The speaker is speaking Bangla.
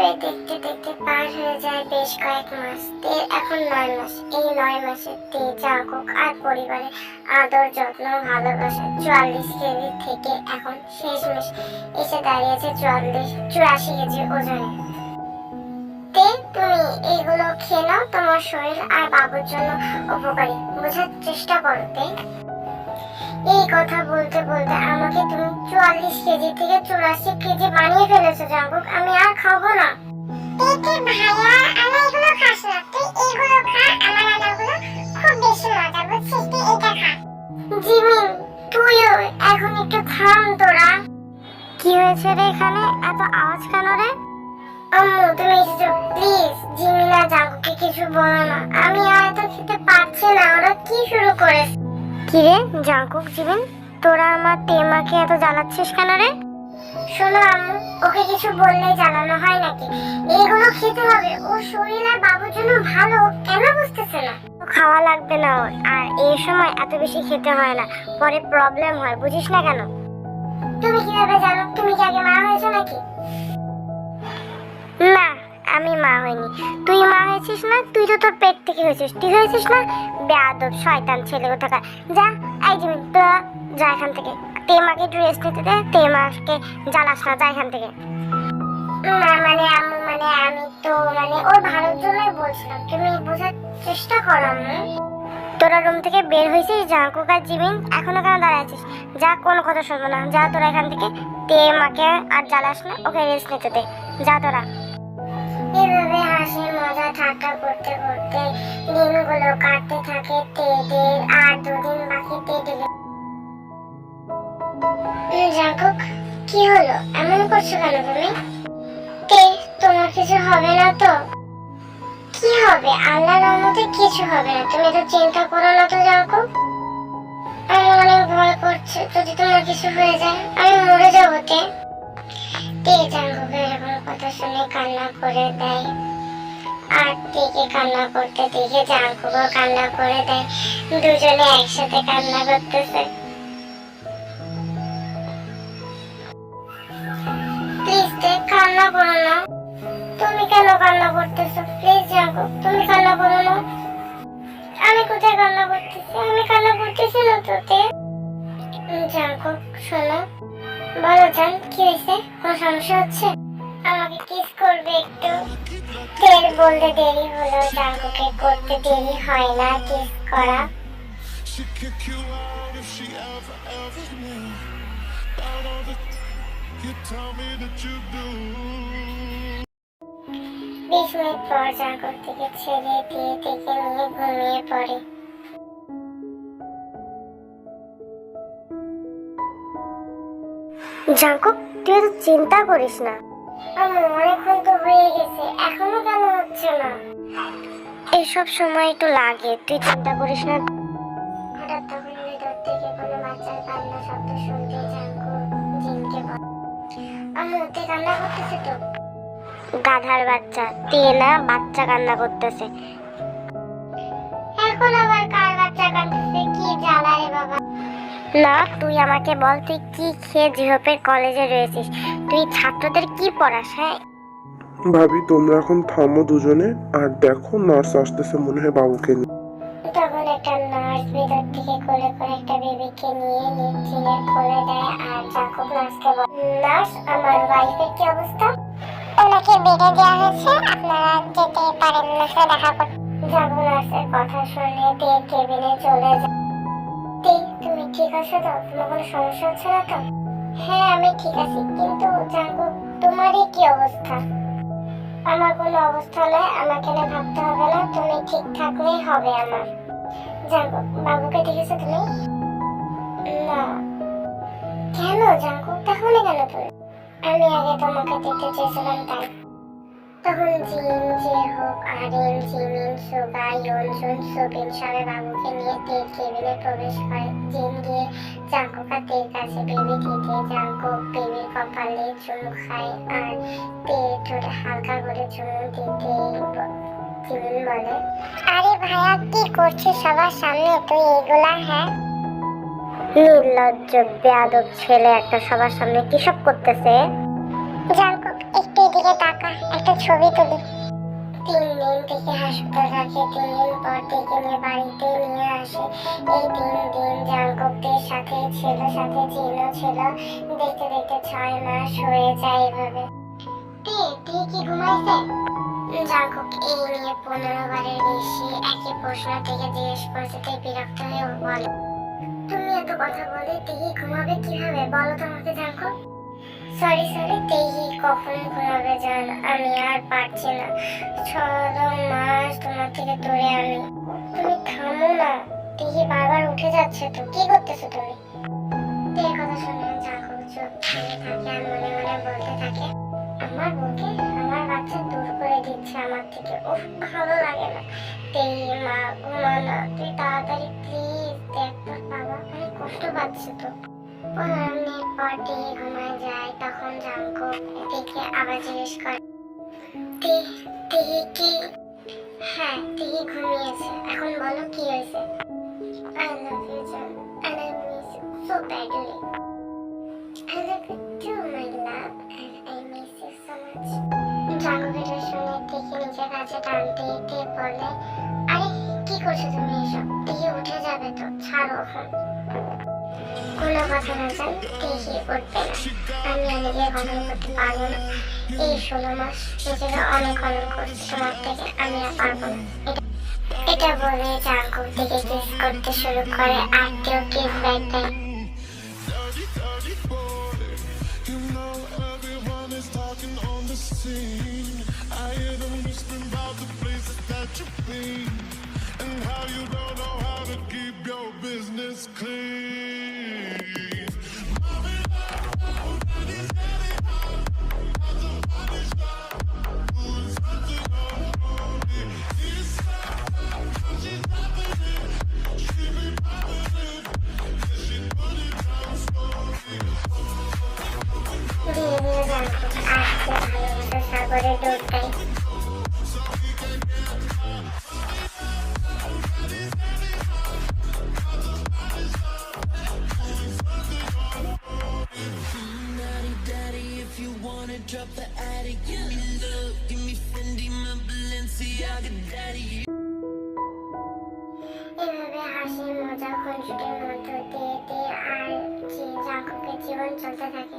এভাবে দেখতে দেখতে পার হয়ে যায় বেশ কয়েক মাস। তে এখন নয় মাস। এই নয় মাসে তে জাগক আর পরিবারের আদর, যত্ন, ভালোবাসা চুয়াল্লিশ কেজি থেকে এখন শেষমেশ এসে দাঁড়িয়েছে চুয়াল্লিশ, চুরাশি কেজি ওজনে। তে, তুমি এগুলো খেয়ে নাও, তোমার শরীর আর বাবুর জন্য উপকারী। বোঝার চেষ্টা করো, তে। এই কথা বলতে বলতে আমাকে তুমি চুয়াল্লিশ কেজি থেকে চুরাশি কেজি বানিয়ে ফেলেছো জাঙ্কুক। আমি আর খাব না। ভাইয়া আমি এগুলো খাস না। তুই এগুলো খা আমার আনাগুলো খুব বেশি মজা বুঝছিস? তুই এটা খা। জিমিন তুইও এখন একটু থাম তোরা। কি হয়েছে রে এখানে? এত আওয়াজ কেন রে? আম্মু তুমি এসেছ। প্লিজ জিমিন আর জাঙ্কুকে কিছু বলো না। আমি আর এত খেতে পারছি না ওরা কি শুরু করেছে? কি রে জাঙ্কুক জিমিন তোরা আমার তেমাকে এত জ্বালাচ্ছিস কেন রে? শোনো আম্মু, ওকে কিছু বললেই জানানো হয় নাকি? এগুলো খেতে হবে। ও শরীর আর বাবুর জন্য ভালো, কেন বুঝতেছে না? খাওয়া লাগবে না ওর, আর এই সময় এত বেশি খেতে হয় না। পরে প্রবলেম হয়, বুঝিস না কেন? তুমি কীভাবে জানো? তুমি কি আগে মা হয়েছো নাকি? না আমি মা হইনি। তুই মা হয়েছিস না, তুই তো তোর পেট থেকে হয়েছিস তুই হয়েছিস না? বেয়াদব, শয়তান ছেলে কোথাকার। যা, এই জিমিন তোরা যা এখান থেকে। তে মাকে রেস্ট নিতে দে, তে মাকে জ্বালাস না, যা এখান থেকে। না মানে আম্মু মানে আমি তো মানে ওর ভালোর জন্যই বলছিলাম। তুমি বোঝার চেষ্টা করো, আম্মু। তোরা রুম থেকে বের হয়েছিস জাঙ্কুক আর জিমিন, এখনও কেন দাঁড়ায় আছিস? যা, কোনো কথা শুনব না। যা তোরা এখান থেকে, তে মাকে আর জ্বালাস না, ওকে রেস্ট নিতে দে। যা তোরা। এভাবে হাসি, মজা ঠাট্টা করতে করতে দিনগুলো কাটতে থাকে। তেদের আর দুদিন বাকি তেদের। জাঙ্কুক, কি হলো? এমন করছ কেন তুমি? তে তোমার কিছু হবে না তো? কি হবে? আল্লাহর রহমতে কিছু হবে না। তুমি তো চিন্তা করো না তো, জাঙ্কুক। আমার অনেক ভয় করছে যদি তোমার কিছু হয়ে যায়। আমি মরে যাব তে শুনে কান্না করে দেয়। আর কান্না কান্না করে দেয়। দুজনে একসাথে কান্না করতেছে। প্লিজ কান্না না। তুমি কেন কান্না করতেছো? প্লিজ জাঙ্কুক তুমি কান্না করো না। আমি কোথায় কান্না করতেছি? আমি কান্না করতেছি না তো তে জাঙ্কুক শোনো। বলো জান কি হয়েছে? কোনো সমস্যা হচ্ছে? আমাকে কিস করবে একটু। তেল বলতে দেরি হলো জাঙ্কুকে করতে দেরি হয় না কিস করা. বিশ মিনিট পর জাঙ্কুক থেকে ছেড়ে দিয়ে থেকে নিয়ে ঘুমিয়ে পড়ে। জাঙ্কুক তুই তো চিন্তা করিস না। আমার অনেকক্ষণ তো হয়ে গেছে এখনও কেন হচ্ছে না? এইসব সময় একটু লাগে তুই চিন্তা করিস না। হঠাৎ তখন ভেতর থেকে কোনো বাচ্চার কান্না শব্দ শুনতে জাঙ্কুক জিনকে বলে। তুই কান্না করতেছে তো? গাধার বাচ্চা তে না বাচ্চা কান্না করতেছে। এখন আবার কার বাচ্চা কাঁদতেছে? কি জ্বালা রে বাবা? না তুই আমাকে বল তুই কি খেয়ে জিহপের কলেজে রয়েছিস? তুই ছাত্রদের কি পড়াস হ্যাঁ? ভাবি তোমরা এখন থামো দুজনে আর দেখো নার্স আসতেছে মনে হয় বাবুকে নিয়ে। তখন একটা নার্স ভেতর থেকে কোলে করে একটা বেবিকে নিয়ে কোলে দেয় আর নার্সকে বলে নার্স আমার ওয়াইফের কি অবস্থা? ওনাকে বেডে দেওয়া হয়েছে আপনারা যেতে পারেন না সাথে দেখা করতে। নার্সের কথা শুনে তে কেবিনে চলে যায়। ঠিক আছে তো? তোমার কোনো সমস্যা হচ্ছে না তো? হ্যাঁ আমি ঠিক আছি। কিন্তু জাকুব তোমারই কি অবস্থা? আমার কোনো অবস্থা নয় আমাকে না ভাবতে হবে না। তুমি ঠিক থাকলেই হবে আমার। জাঙ্কুক বাবুকে দেখেছ তুমি? না। কেন জাঙ্কুক তাহলে কেন তুমি? আমি আগে তোমাকে দেখতে চেয়েছিলাম তাই। তখন জিন যে হোক আরিন, জিমিন সুবা ইয়নজুন সুবিন সবাই বাবুকে নিয়ে তেল কেবিনে প্রবেশ করে। জিন গিয়ে জাঙ্কুক আর কাছে বেবি দিতে জাঙ্কুক বেবির কপালে চুমু খায় আর তেল ঠোঁটে হালকা করে চুমু দিতে জিমিন বলে, আরে ভাইয়া কি করছিস সবার সামনে? তুই এগুলা হ্যাঁ? নির্লজ্জ, বেয়াদব ছেলে একটা সবার সামনে কিসব করতেছে? জাঙ্কুক একটু ছবি তুলি। বাড়িতে নিয়ে আসে। দিন সাথে সাথে দেখতে ছয় হয়ে যায় এভাবে। নিয়ে পনেরো বারের প্রশ্ন থেকে জিজ্ঞেস বিরক্ত হয়ে বলে, তুমি এত কথা বলে তেহি ঘুমাবে কীভাবে? বলো তো আমাকে সরি সরি তেহি কখন ঘুমাবে জান? আমি আর পারছি না। ষোলো মাস তোমার থেকে দূরে আমি। তুমি থামো না। তেহি বারবার উঠে যাচ্ছে তো। কি করতেছো তুমি? তের কথা শুনে চুপ করে থাকে আর মনে মনে বলতে থাকে। আমার বউকে আমার বাচ্চা দূর করে দিচ্ছে আমার থেকে। উফ, ভালো লাগে না। তেই মা ঘুমা না। তুই তাড়াতাড়ি প্লিজ দেখ তোর বাবা। অনেক কষ্ট পাচ্ছে তো। মিনিট পর টেহি ঘুমায় যায় তখন জাঙ্কো এদিকে আবার জিজ্ঞেস করে তে কি হ্যাঁ তেহি ঘুমিয়েছে এখন বলো কি হয়েছে আই লাভ কাছে টানতে দিতে বলে, আরে, কি করছ তুমি এসব? দেখে উঠে যাবে তো, ছাড়ো এখন কোনো কথা না জান দেখি উঠবে না। আমি নিজের কথা করতে পারব না। এই ষোলো মাস নিজেকে অনেক অনেক করছি তোমার থেকে আমি আর পারব না। এটা বলে জাঙ্গুক থেকে কিস করতে শুরু করে, আর কেউ কিস ব্যাগ দেয়। এভাবে হাসি মজা খুনসুটির মধ্য দিয়ে আর যে যা জীবন চলতে থাকে।